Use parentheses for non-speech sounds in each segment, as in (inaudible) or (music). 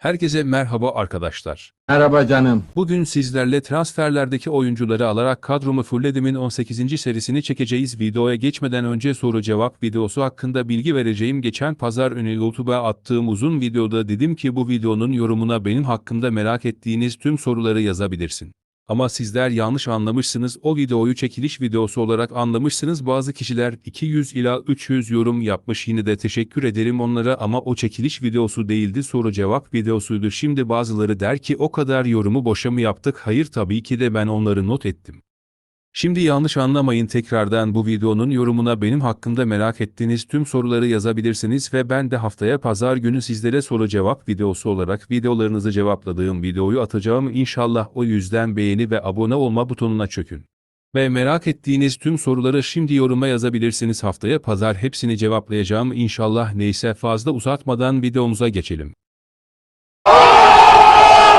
Herkese merhaba arkadaşlar. Merhaba canım. Bugün sizlerle transferlerdeki oyuncuları alarak kadromu fulledimin 18. serisini çekeceğiz. Videoya geçmeden önce soru cevap videosu hakkında bilgi vereceğim. Geçen pazar önü YouTube'a attığım uzun videoda dedim ki bu videonun yorumuna benim hakkımda merak ettiğiniz tüm soruları yazabilirsin. Ama sizler yanlış anlamışsınız. O videoyu çekiliş videosu olarak anlamışsınız. Bazı kişiler 200 ila 300 yorum yapmış. Yine de teşekkür ederim onlara ama o çekiliş videosu değildi. Soru cevap videosuydu. Şimdi bazıları der ki o kadar yorumu boşa mı yaptık? Hayır tabii ki de ben onları not ettim. Şimdi yanlış anlamayın tekrardan bu videonun yorumuna benim hakkımda merak ettiğiniz tüm soruları yazabilirsiniz ve ben de haftaya pazar günü sizlere soru cevap videosu olarak videolarınızı cevapladığım videoyu atacağım inşallah o yüzden beğeni ve abone olma butonuna çökün. Ve merak ettiğiniz tüm soruları şimdi yoruma yazabilirsiniz haftaya pazar hepsini cevaplayacağım inşallah neyse fazla uzatmadan videomuza geçelim.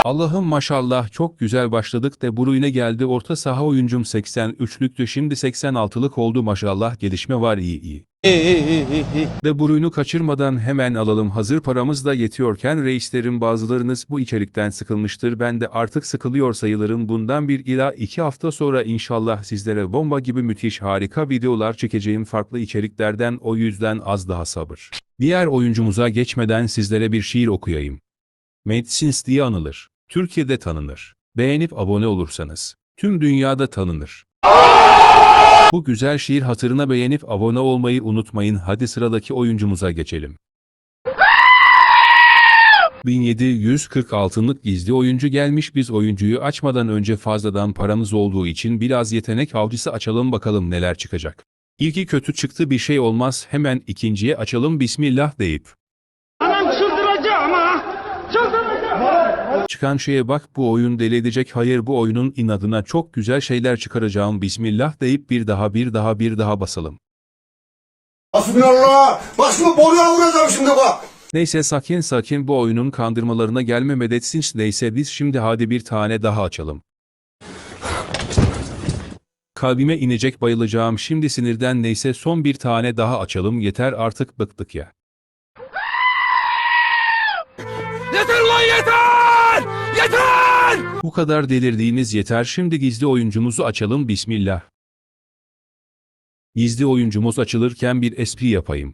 Allah'ım maşallah çok güzel başladık De Bruyne geldi orta saha oyuncum 83'lüktü şimdi 86'lık oldu maşallah gelişme var iyi iyi. De Bruyne'u kaçırmadan hemen alalım hazır paramız da yetiyorken reislerin bazılarınız bu içerikten sıkılmıştır ben de artık sıkılıyor sayılırım bundan bir ila iki hafta sonra inşallah sizlere bomba gibi müthiş harika videolar çekeceğim farklı içeriklerden o yüzden az daha sabır. Diğer oyuncumuza geçmeden sizlere bir şiir okuyayım. Medicines diye anılır. Türkiye'de tanınır. Beğenip abone olursanız. Tüm dünyada tanınır. Bu güzel şiir hatırına beğenip abone olmayı unutmayın. Hadi sıradaki oyuncumuza geçelim. 1746'lık gizli oyuncu gelmiş biz oyuncuyu açmadan önce fazladan paramız olduğu için biraz yetenek avcısı açalım bakalım neler çıkacak. İlki kötü çıktı bir şey olmaz hemen ikinciye açalım bismillah deyip. Çıkan şeye bak bu oyun deli edecek hayır bu oyunun inadına çok güzel şeyler çıkaracağım bismillah deyip bir daha bir daha bir daha basalım. Hasbinallah. Başımı boruya vuracağım şimdi bak. Neyse sakin sakin bu oyunun kandırmalarına gelme medetsin neyse biz şimdi hadi bir tane daha açalım. Kalbime inecek bayılacağım şimdi sinirden neyse son bir tane daha açalım yeter artık bıktık ya. Yeter ulan yeter! Yeter! Bu kadar delirdiğiniz yeter şimdi gizli oyuncumuzu açalım bismillah. Gizli oyuncumuz açılırken bir espri yapayım.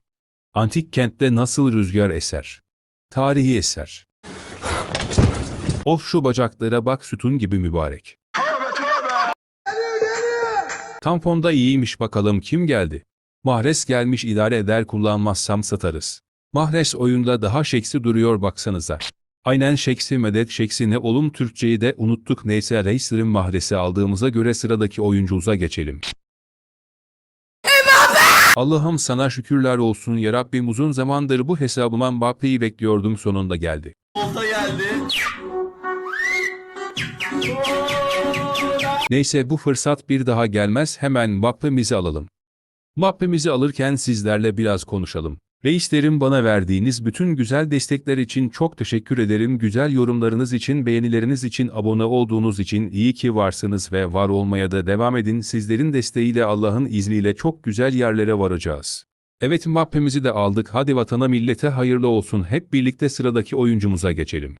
Antik kentte nasıl rüzgar eser? Tarihi eser. Of şu bacaklara bak sütun gibi mübarek. Tamponda iyiymiş bakalım kim geldi? Mahres gelmiş idare eder kullanmazsam satarız. Mahres oyunda daha şeksi duruyor baksanıza. Aynen şeksi medet şeksi ne oğlum Türkçeyi de unuttuk neyse reislerin mahresi aldığımıza göre sıradaki oyuncumuza geçelim. Allah'ım sana şükürler olsun ya Rabbim uzun zamandır bu hesabıma Mbappe'yi bekliyordum sonunda geldi. Neyse bu fırsat bir daha gelmez hemen Mbappe'mizi alalım. Mbappe'mizi alırken sizlerle biraz konuşalım. Reislerim bana verdiğiniz bütün güzel destekler için çok teşekkür ederim. Güzel yorumlarınız için, beğenileriniz için, abone olduğunuz için iyi ki varsınız ve var olmaya da devam edin. Sizlerin desteğiyle Allah'ın izniyle çok güzel yerlere varacağız. Evet Mbappe'mizi de aldık. Hadi vatana millete hayırlı olsun. Hep birlikte sıradaki oyuncumuza geçelim.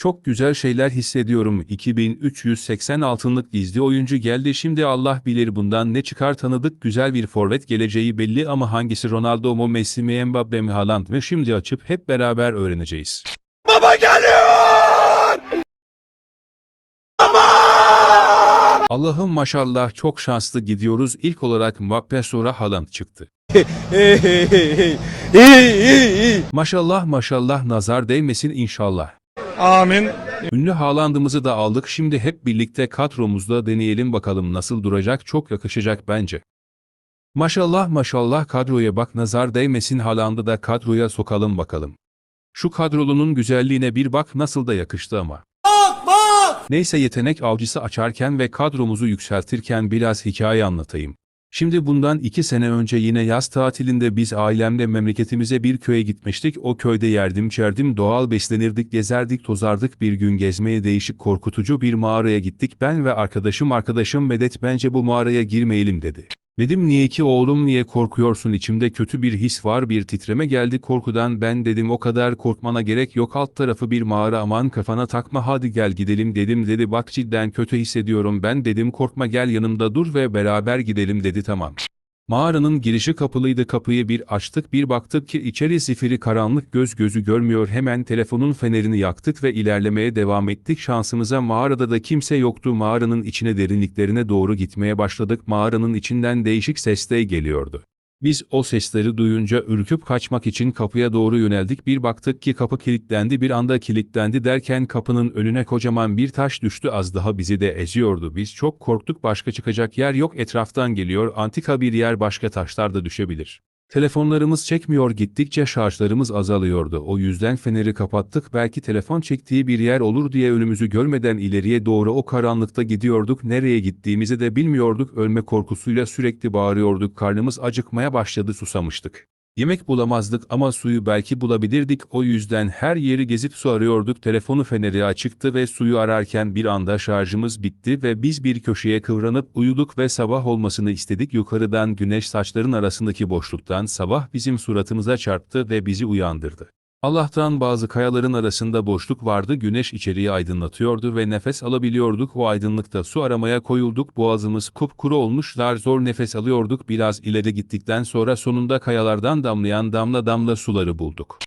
Çok güzel şeyler hissediyorum. 2380 altınlık gizli oyuncu geldi. Şimdi Allah bilir bundan ne çıkar tanıdık güzel bir forvet geleceği belli ama hangisi Ronaldo mu Messi mi Mbappe mi Haaland mı şimdi açıp hep beraber öğreneceğiz. Baba geliyor. Allah'ım maşallah çok şanslı gidiyoruz. İlk olarak Mbappe sonra Haaland çıktı. Maşallah maşallah nazar değmesin inşallah. Amin. Ünlü Haaland'ımızı da aldık şimdi hep birlikte kadromuzda deneyelim bakalım nasıl duracak çok yakışacak bence. Maşallah maşallah kadroya bak nazar değmesin Haaland'ı da kadroya sokalım bakalım. Şu kadrolunun güzelliğine bir bak nasıl da yakıştı ama. Neyse yetenek avcısı açarken ve kadromuzu yükseltirken biraz hikaye anlatayım. Şimdi bundan iki sene önce yine yaz tatilinde biz ailemle memleketimize bir köye gitmiştik. O köyde yerdim çerdim doğal beslenirdik gezerdik tozardık bir gün gezmeye değişik korkutucu bir mağaraya gittik. Ben ve arkadaşım arkadaşım Medet bence bu mağaraya girmeyelim dedi. Dedim niye ki oğlum niye korkuyorsun? İçimde kötü bir his var bir titreme geldi korkudan. Ben dedim o kadar korkmana gerek yok. Alt tarafı bir mağara aman kafana takma. Hadi gel gidelim. Dedim dedi bak cidden kötü hissediyorum. Ben dedim korkma gel yanımda dur ve beraber gidelim. Dedi tamam. Mağaranın girişi kapılıydı kapıyı bir açtık bir baktık ki içeri zifiri karanlık göz gözü görmüyor hemen telefonun fenerini yaktık ve ilerlemeye devam ettik şansımıza mağarada da kimse yoktu mağaranın içine derinliklerine doğru gitmeye başladık mağaranın içinden değişik sesler geliyordu. Biz o sesleri duyunca ürküp kaçmak için kapıya doğru yöneldik. Bir baktık ki kapı kilitlendi bir anda kilitlendi derken kapının önüne kocaman bir taş düştü. Az daha bizi de eziyordu. Biz çok korktuk başka çıkacak yer yok etraftan geliyor. Antika bir yer başka taşlar da düşebilir. Telefonlarımız çekmiyor gittikçe şarjlarımız azalıyordu. O yüzden feneri kapattık belki telefon çektiği bir yer olur diye önümüzü görmeden ileriye doğru o karanlıkta gidiyorduk. Nereye gittiğimizi de bilmiyorduk. Ölme korkusuyla sürekli bağırıyorduk. Karnımız acıkmaya başladı susamıştık. Yemek bulamazdık ama suyu belki bulabilirdik. O yüzden her yeri gezip su arıyorduk. Telefonu feneri açıktı ve suyu ararken bir anda şarjımız bitti ve biz bir köşeye kıvranıp uyuduk ve sabah olmasını istedik. Yukarıdan güneş saçların arasındaki boşluktan sabah bizim suratımıza çarptı ve bizi uyandırdı. Allah'tan bazı kayaların arasında boşluk vardı güneş içeriği aydınlatıyordu ve nefes alabiliyorduk o aydınlıkta su aramaya koyulduk boğazımız kupkuru olmuşlar zor nefes alıyorduk biraz ileri gittikten sonra sonunda kayalardan damlayan damla damla suları bulduk.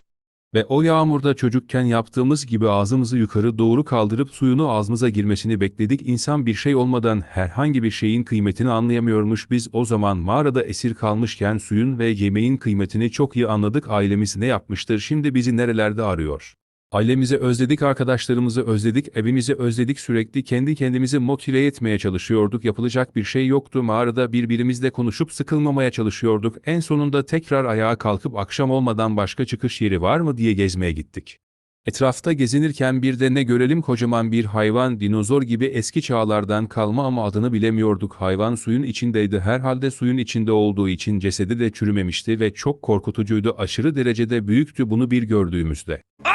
Ve o yağmurda çocukken yaptığımız gibi ağzımızı yukarı doğru kaldırıp suyunu ağzımıza girmesini bekledik. İnsan bir şey olmadan herhangi bir şeyin kıymetini anlayamıyormuş. Biz o zaman mağarada esir kalmışken suyun ve yemeğin kıymetini çok iyi anladık. Ailemiz ne yapmıştır şimdi bizi nerelerde arıyor? Ailemizi özledik, arkadaşlarımızı özledik, evimizi özledik sürekli kendi kendimizi motive etmeye çalışıyorduk. Yapılacak bir şey yoktu. Mağarada birbirimizle konuşup sıkılmamaya çalışıyorduk. En sonunda tekrar ayağa kalkıp akşam olmadan başka çıkış yeri var mı diye gezmeye gittik. Etrafta gezinirken bir de ne görelim kocaman bir hayvan dinozor gibi eski çağlardan kalma ama adını bilemiyorduk. Hayvan suyun içindeydi herhalde suyun içinde olduğu için cesedi de çürümemişti ve çok korkutucuydu aşırı derecede büyüktü bunu bir gördüğümüzde. Tanrım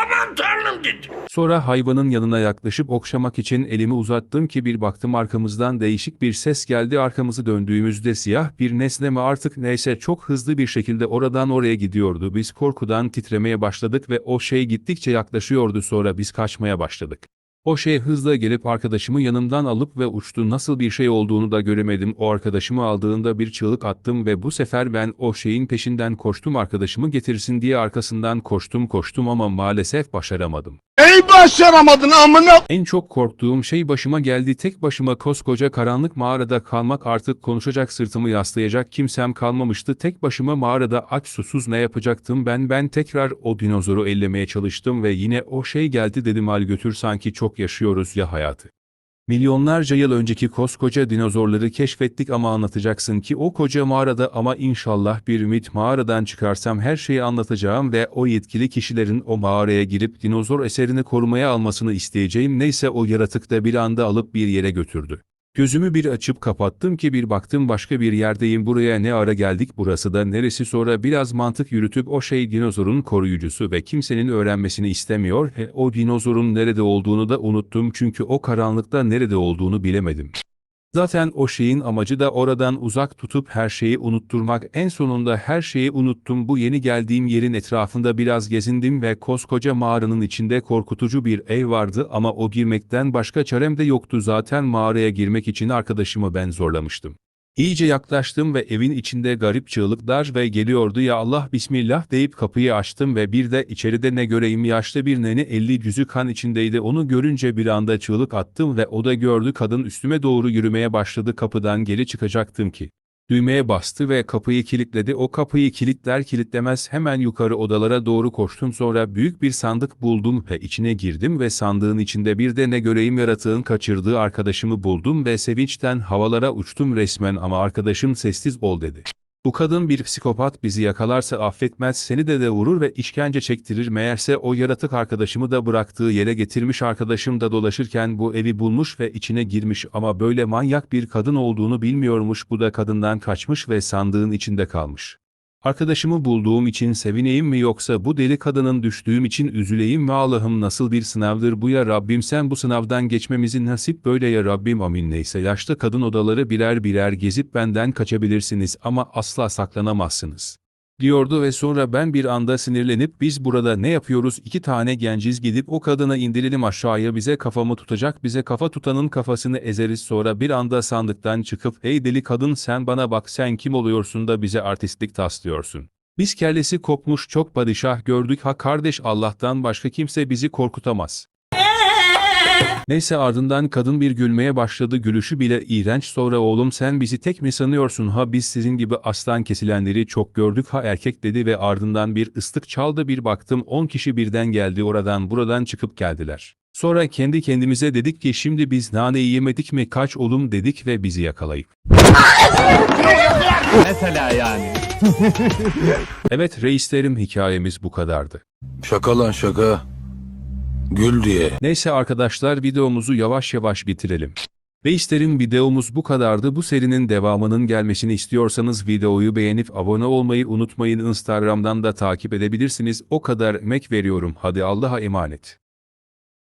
dedi. Sonra hayvanın yanına yaklaşıp okşamak için elimi uzattım ki bir baktım arkamızdan değişik bir ses geldi arkamızı döndüğümüzde siyah bir nesne mi artık neyse çok hızlı bir şekilde oradan oraya gidiyordu. Biz korkudan titremeye başladık ve o şey gittikçe yaklaşıyordu sonra biz kaçmaya başladık. O şey hızla gelip arkadaşımı yanımdan alıp ve uçtu nasıl bir şey olduğunu da göremedim. O arkadaşımı aldığında bir çığlık attım ve bu sefer ben o şeyin peşinden koştum arkadaşımı getirsin diye arkasından koştum koştum ama maalesef başaramadım. Ey başaramadın amına. En çok korktuğum şey başıma geldi. Tek başıma koskoca karanlık mağarada kalmak artık konuşacak sırtımı yaslayacak kimsem kalmamıştı. Tek başıma mağarada aç susuz ne yapacaktım ben? Ben tekrar o dinozoru ellemeye çalıştım ve yine o şey geldi dedim al götür sanki çok yaşıyoruz ya hayatı. Milyonlarca yıl önceki koskoca dinozorları keşfettik ama anlatacaksın ki o koca mağarada ama inşallah bir ümit mağaradan çıkarsam her şeyi anlatacağım ve o yetkili kişilerin o mağaraya girip dinozor eserini korumaya almasını isteyeceğim neyse o yaratık da bir anda alıp bir yere götürdü. Gözümü bir açıp kapattım ki bir baktım başka bir yerdeyim. Buraya ne ara geldik burası da neresi? Sonra biraz mantık yürütüp o şey dinozorun koruyucusu ve kimsenin öğrenmesini istemiyor. He o dinozorun nerede olduğunu da unuttum. Çünkü o karanlıkta nerede olduğunu bilemedim. Zaten o şeyin amacı da oradan uzak tutup her şeyi unutturmak. En sonunda her şeyi unuttum. Bu yeni geldiğim yerin etrafında biraz gezindim ve koskoca mağaranın içinde korkutucu bir ev vardı ama o girmekten başka çarem de yoktu. Zaten mağaraya girmek için arkadaşımı ben zorlamıştım. İyice yaklaştım ve evin içinde garip çığlıklar ve geliyordu ya Allah bismillah deyip kapıyı açtım ve bir de içeride ne göreyim yaşlı bir nene elli yüzü kan içindeydi onu görünce bir anda çığlık attım ve o da gördü kadın üstüme doğru yürümeye başladı kapıdan geri çıkacaktım ki. Düğmeye bastı ve kapıyı kilitledi. O kapıyı kilitler kilitlemez hemen yukarı odalara doğru koştum. Sonra büyük bir sandık buldum ve içine girdim ve sandığın içinde bir de ne göreyim yaratığın kaçırdığı arkadaşımı buldum ve sevinçten havalara uçtum resmen ama arkadaşım sessiz ol dedi. Bu kadın bir psikopat bizi yakalarsa affetmez seni de de vurur ve işkence çektirir. Meğerse o yaratık arkadaşımı da bıraktığı yere getirmiş arkadaşım da dolaşırken bu evi bulmuş ve içine girmiş. Ama böyle manyak bir kadın olduğunu bilmiyormuş. Bu da kadından kaçmış ve sandığın içinde kalmış. Arkadaşımı bulduğum için sevineyim mi yoksa bu deli kadının düştüğüm için üzüleyim mi? Allah'ım nasıl bir sınavdır bu ya Rabbim sen bu sınavdan geçmemizi nasip böyle ya Rabbim. Amin. Neyse yaşlı kadın odaları birer birer gezip benden kaçabilirsiniz ama asla saklanamazsınız diyordu ve sonra ben bir anda sinirlenip biz burada ne yapıyoruz iki tane genciz gidip o kadına indirelim aşağıya bize kafamı tutacak bize kafa tutanın kafasını ezeriz sonra bir anda sandıktan çıkıp hey deli kadın sen bana bak sen kim oluyorsun da bize artistlik taslıyorsun. Biz kellesi kopmuş çok padişah gördük ha kardeş Allah'tan başka kimse bizi korkutamaz. Neyse ardından kadın bir gülmeye başladı gülüşü bile iğrenç sonra oğlum sen bizi tek mi sanıyorsun ha biz sizin gibi aslan kesilenleri çok gördük ha erkek dedi ve ardından bir ıslık çaldı bir baktım 10 kişi birden geldi oradan buradan çıkıp geldiler. Sonra kendi kendimize dedik ki şimdi biz naneyi yemedik mi kaç oğlum dedik ve bizi yakalayıp. (laughs) Mesela yani. Evet reislerim hikayemiz bu kadardı. Şaka lan şaka. Gül diye. Neyse arkadaşlar videomuzu yavaş yavaş bitirelim. Reislerim videomuz bu kadardı. Bu serinin devamının gelmesini istiyorsanız videoyu beğenip abone olmayı unutmayın. Instagram'dan da takip edebilirsiniz. O kadar emek veriyorum. Hadi Allah'a emanet.